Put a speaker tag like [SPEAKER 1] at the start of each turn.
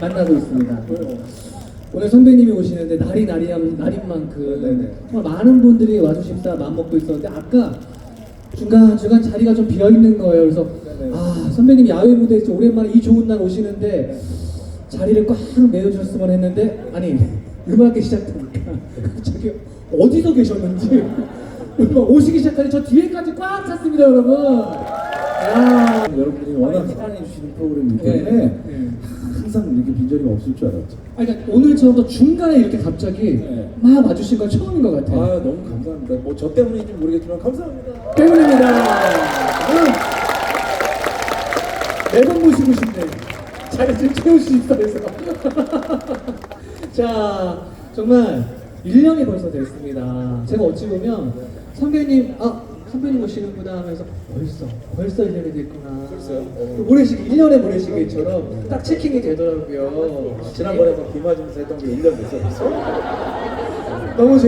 [SPEAKER 1] 만나고 있습니다. 오늘 선배님이 오시는데 날이 날이한 날인 만큼
[SPEAKER 2] 네네.
[SPEAKER 1] 정말 많은 분들이 와주십사 마음 먹고 있었는데 아까 중간 중간 자리가 좀 비어 있는 거예요. 그래서
[SPEAKER 2] 네네.
[SPEAKER 1] 아 선배님이 야외 무대에 서 오랜만에 이 좋은 날 오시는데 자리를 꽉 메워주셨으면 했는데 아니 음악이 시작되니까 갑자기 어디서 계셨는지 오시기 시작하니 저 뒤에까지 꽉 찼습니다, 여러분. 야.
[SPEAKER 2] 여러분들이 워낙 사랑해 주시는 프로그램이기 때문에
[SPEAKER 1] 네.
[SPEAKER 2] 항상 이렇게 빈자리가 없을 줄 알았죠.
[SPEAKER 1] 아, 그러니까 오늘처럼 또 중간에 이렇게 갑자기
[SPEAKER 2] 네.
[SPEAKER 1] 막 와주신 건 처음인 것 같아요.
[SPEAKER 2] 아 너무 감사합니다. 뭐 저 때문인지 모르겠지만 감사합니다.
[SPEAKER 1] 때문입니다. 매번 모시고 싶네. 자리 좀 채울 수 있어 해서. 자, 정말 1년이 벌써 됐습니다. 제가 어찌 보면 선배님, 아, 선배님 오시는 구나 하면서 벌써, 벌써 1년이 됐구나.
[SPEAKER 2] 벌써요? 어.
[SPEAKER 1] 모래시계, 1년의 모래시계처럼 딱 체킹이 되더라고요.
[SPEAKER 2] 지난번에 뭐비 맞으면서 했던 게 1년 됐었어요.
[SPEAKER 1] 너무 재